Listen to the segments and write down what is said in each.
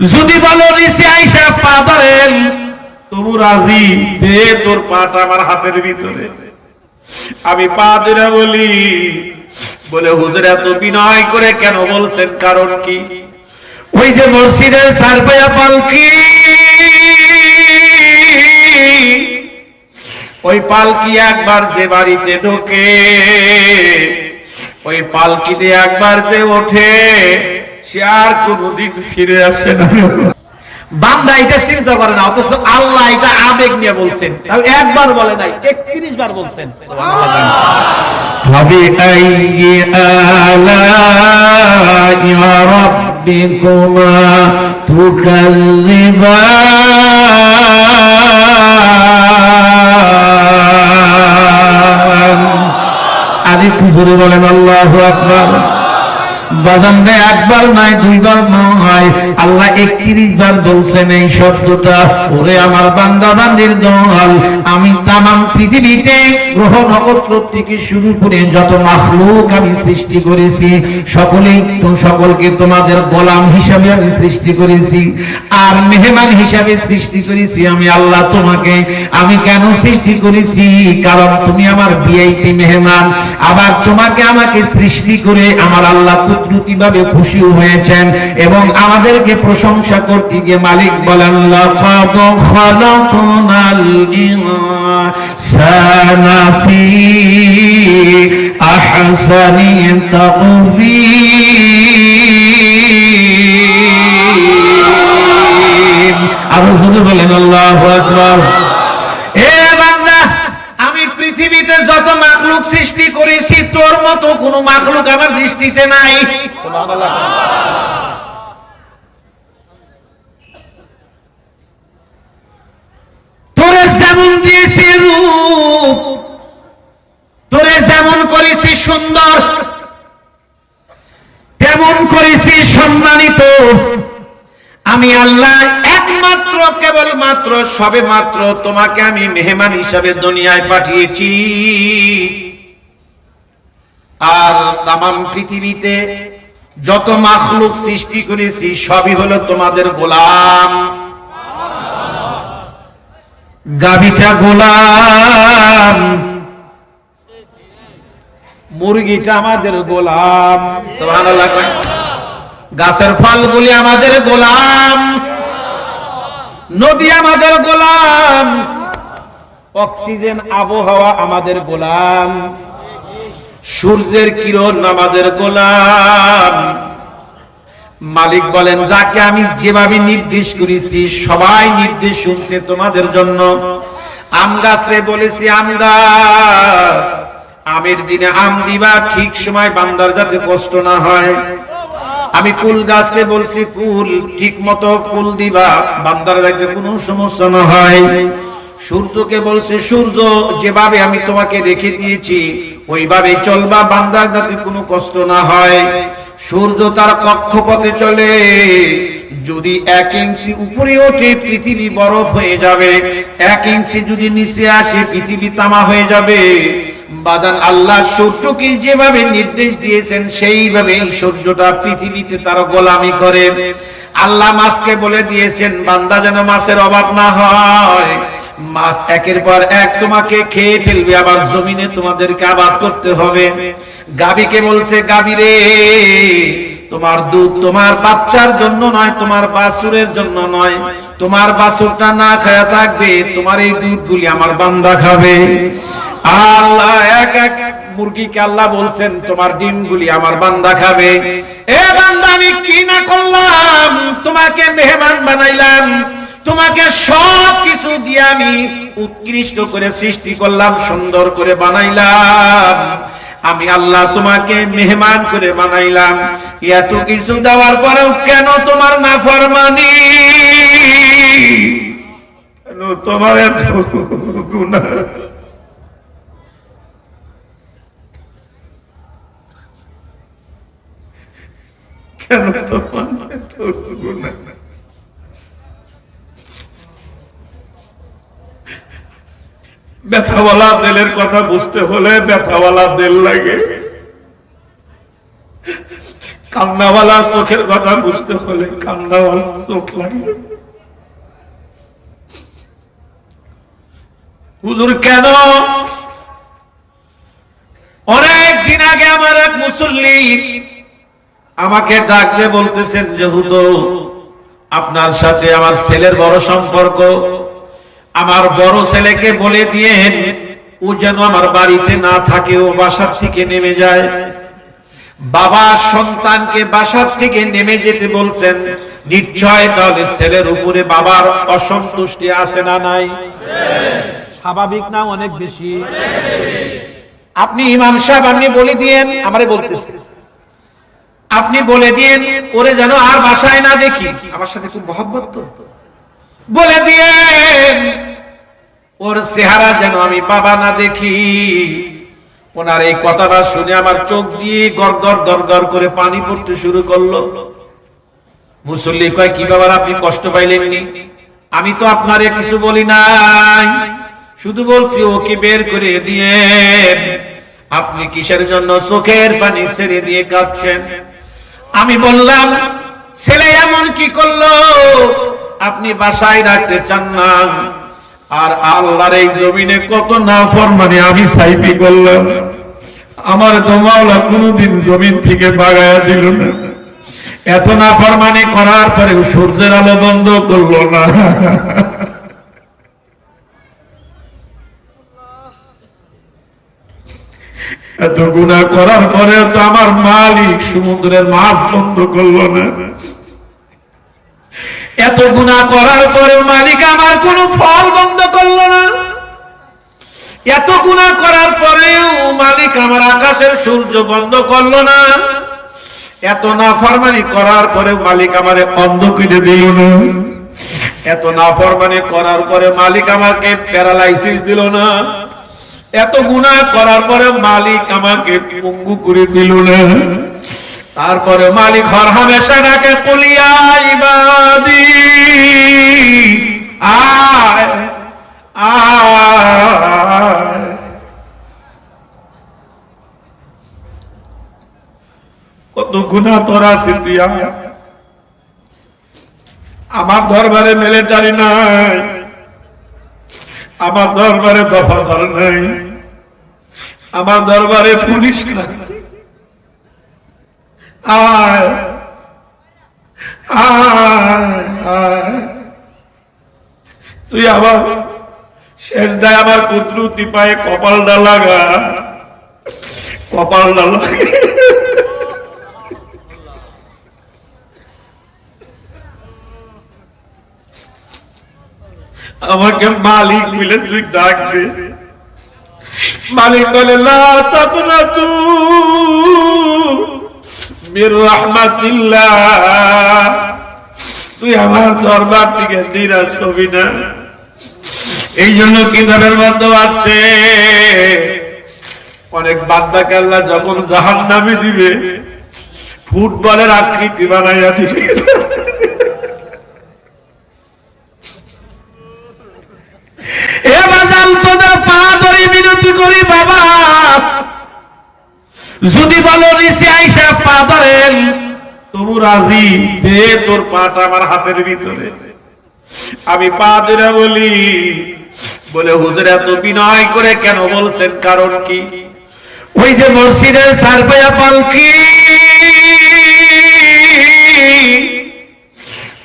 যদি বলো নিচে আইসা পা ধরেন তবু রাজি দে তোর পাটা আমার হাতের ভিতরে। আমি পা ধরে বলি, বলে হুজুর এত বিনয় করে কেন বলছেন, কারণ কি? ওই যে মসজিদের সারপায়া পালকি, ওই পালকি একবার যে বাড়িতে ঢোকে, ওই পালকিতে একবার যে ওঠে সে আর কোনদিন ফিরে আসে না। বান্দা এটা চিন্তা করে না, অথচ আল্লাহ এটা আবেগ নিয়ে বলছেন। একবার বলে নাই, একত্রিশ বার বলছেন। আরে বলেন, আল্লাহ আপনার বাদাম একবার নয়, দুইবার নয়। আল্লাহ একত্রিশ বার বলছেন এই শব্দটা। ওরে আমার বান্দা, বান্দির দল, আমি তামাম পৃথিবীতে গ্রহ নক্ষত্র থেকে শুরু করে যত মাখলুক আমি সৃষ্টি করেছি সকলেই সকলকে তোমাদের গোলাম হিসাবে আমি সৃষ্টি করেছি, আর মেহমান হিসাবে সৃষ্টি করেছি আমি আল্লাহ তোমাকে। আমি কেন সৃষ্টি করেছি? কারণ তুমি আমার বিআইপি মেহমান, আবার তোমাকে আমাকে সৃষ্টি করে আমার আল্লাহ কুদরতি খুশি হয়েছেন এবং আমাদেরকে প্রশংসা করতে গিয়ে মালিক বলেন আরও জোরে বলেন, আল্লাহু আকবার এ বান্দা আমি পৃথিবীতে যত মাখলুক সৃষ্টি করেছি তোর মতো কোন মাখলুক আমার দৃষ্টিতে নাই। তোরে যেমন দিয়েছি রূপ তোরে যেমন করেছি সুন্দর তেমন করেছি সম্মানিত। আমি আল্লাহ একমাত্র কেবল মাত্র সবে মাত্র তোমাকে আমি মেহমান হিসাবে দুনিয়ায় পাঠিয়েছি। আর তামাম পৃথিবীতে যত মাখলুক সৃষ্টি করেছি, সবই হলো তোমাদের গোলাম। গাবিটা গোলাম। মুরগিটা আমাদের গোলাম। গাছের ফলগুলি আমাদের গোলাম। নদী আমাদের গোলাম। অক্সিজেন, আবহাওয়া আমাদের গোলাম। সূর্যের কিরণ আমাদের গোলাম। মালিক বলেন, যাকে আমি যেভাবে নির্দেশ করেছি, সবাই নির্দেশ শুনছে তোমাদের জন্য। আম গাছরে বলেছি আম গাছ আমের দিনে আম দিবা, ঠিক সময় বান্দার যাতে কষ্ট না হয়। আমি কুল গাছকে বলছি কুল ঠিক মতো কুল দিবা, বান্দার যাতে কোনো সমস্যা না হয়। সূর্যকে বলছে, সূর্য, যেভাবে আমি তোমাকে রেখে দিয়েছি, ওইভাবে চলবা, বান্দার যাতে কোনো কষ্ট না হয়। সূর্য তার কক্ষপথে চলে। যদি এক ইঞ্চি উপরে ওঠে, পৃথিবী বরফ হয়ে যাবে। এক ইঞ্চি যদি নিচে আসে, পৃথিবী তামা হয়ে যাবে। বাদান আল্লাহ সূর্যকে যেভাবে নির্দেশ দিয়েছেন সেইভাবে সূর্যটা পৃথিবীতে তার গোলামি করে। আল্লাহ মাছকে বলে দিয়েছেন, বান্দা যেন মাছের অভাব না হয় মাছ একের পর এক তোমাকে খেয়ে ফেলবে, আবার জমিনে তোমাদেরকে আবাদ করতে হবে। গাবিকে বলছে গাবি রে, তোমার দুধ তোমার বাচ্চার জন্য নয়, তোমার বাছুরের জন্য নয়। তোমার বাছুরটা না খায়া থাকবে, তোমার এই দুধগুলি আমার বান্দা খাবে। আল্লাহ এক এক মুরগিকে আল্লাহ বলছেন, তোমার ডিমগুলি আমার বান্দা খাবে। এ বান্দা, আমি কি না করলাম? তোমাকে মেহমান বানাইলাম। তোমাকে সব কিছু দিয়ে আমি উৎকৃষ্ট করে সৃষ্টি করলাম, সুন্দর করে বানাইলাম। আমি আল্লাহ তোমাকে মেহমান করে বানাইলাম। এত কিছু দেওয়ার পরেও কেন তোমার না ফরমানি তোমার এত গুনাহ কেন তোমার এত গুনাহ ব্যথাওয়ালা দিলের কথা বুঝতে হলে ব্যথাওয়ালা দিল লাগে। কান্নাওয়ালা চোখের কথা বুঝতে হলে কান্নাওয়ালা চোখ লাগে। হুজুর, কেন? অনেক দিন আগে আমার এক মুসল্লি আমাকে ডাকলে বলতেছেন যে, হুজুর, আপনার সাথে আমার ছেলের বড় সম্পর্ক। আমার বড় ছেলেকে বলে দিয়েন, ও যেন আমার বাড়িতে না থাকে, ও বাসার থেকে নেমে যায়। বাবা সন্তানকে বাসার থেকে নেমে যেতে বলছেন, নিশ্চয় তাহলে ছেলের উপরে বাবার অসন্তুষ্টি আছে না নাই? স্বাভাবিক না অনেক বেশি? আপনি ইমাম সাহেব, আপনি বলে দিয়েন, আমারে বলতেছে। আপনি বলে দিয়েন, ওরে যেন আর বাসায় না দেখি। আমার সাথে খুব মহব্বত তো। বলে দিয়েন ওর চেহারা যেন আমি বাবা না দেখি। ওনার এই কথাটা শুনে আমার চোখ দিয়ে গড়গড় গড়গড় করে পানি পড়তে শুরু করল। মুসল্লি কয়, কি বাবার আপনি কষ্ট পাইলেননি আমি তো আপনারে কিছু বলি নাই। শুধু বলছি, ওকে বের করে দিয়ে, আপনি কিসের জন্য চোখের পানি ছেড়ে দিয়ে কাঁদছেন? আমি বললাম, ছেলে এমন কি করল? আপনি বাসায় রাখতে চান না। আর আল্লাহর এই জমিনে কত না ফরমানে আমি সাইপি করলাম। আমার তো মাওলা কোনোদিন জমিন থেকে বাগায়া দিল না। এত না ফরমানি করার পরে সূর্যের আলো বন্ধ করল না। এত গুণা করার পরে তো আমার মালিক সমুদ্রের মাছ বন্ধ করল না। এত গুণা করার পরে মালিক আমার কোন ফল বন্ধ করল না। এত গুণা করার পরেও মালিক আমার আকাশের সূর্য বন্ধ করল না। এত না ফরমানি করার পরে মালিক আমার অন্ধ কিনে দিল না। এত না ফরমানি করার পরে মালিক আমাকে প্যারালাইসিস দিল না। এত গুণা করার পরে মালিক আমাকে পঙ্গু করে দিল না। তারপরে মালিক হর হামেশা ডাকে, কলিয়া ইবাদি কত গুণা তোরা সিদ্ধিয়া আমার দরবারে মিলিটারি নাই। আমার দরবারে দফাদার নাই। আমার দরবারে পুলিশ নাই। আয় তুই আবার শেষ দেয় আমার কুদ্রুতি পায়ে কপালটা লাগা কপালটা লাগে। আমাকে মালিক মিলে তুই ডাক মালিক বলে, লা তাকনাতু তুই আমার দরবার থেকে হবি না। এই জন্য আছে। অনেক যখন জাহান নামে দিবে, ফুটবলের আকৃতি বানাইয়া দিবে। এ বাজান, তোদের পা ধরে বিনতি করি, বাবা। যদি বলো নিচে আইসা পা ধরেন, তবু রাজি দে তোর পাটা আমার হাতের ভিতরে। আমি পা ধরে বলি, বলে হুজুর, এত বিনয় করে কেন বলছেন, কারণ কি? ওই যে মসজিদের সারপায়া পালকি,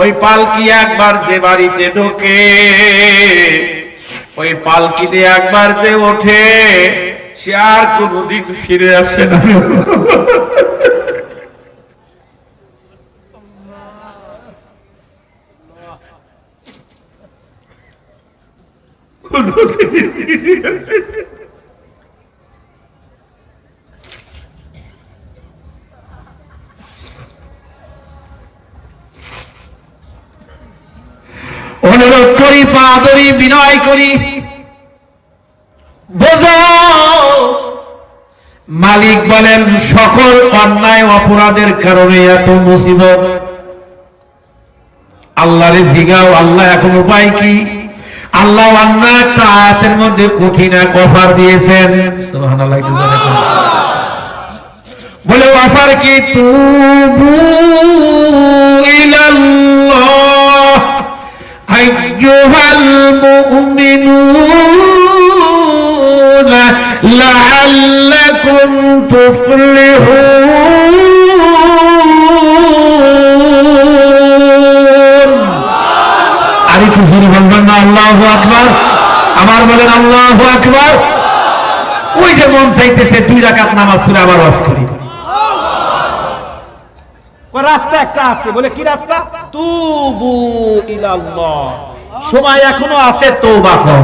ওই পালকি একবার যে বাড়িতে ঢোকে, ওই পালকিতে একবার যে ওঠে সে আর কোনদিন ফিরে আসে না। অনুরোধ করি পা ধরি বিনয় করি। মালিক বলেন, সকল অন্যায় অপরাধের কারণে এত মুসিবত। আল্লাহরে জিগাও আল্লাহ এখন উপায় কি? আল্লাহ অন্য একটা আয়াতের মধ্যে কঠিন এক অফার দিয়েছেন। বলে ওয়াফার কি? তুবু ইলাল্লাহ, আইয়ুহাল লাআল্লাকুম তুফলিহুন আর একটু জোরে বলবেন না, আল্লাহু আকবার। আবার বলেন, আল্লাহু আকবার। ওই যে মন চাইতেছে দুই রাকাত নামাজ পড়ে আবার ওয়াজ করি। রাস্তা একটা আছে, বলে কি রাস্তা? তুবু ইলাল্লাহ। সময় এখনও আছে, তওবা কর।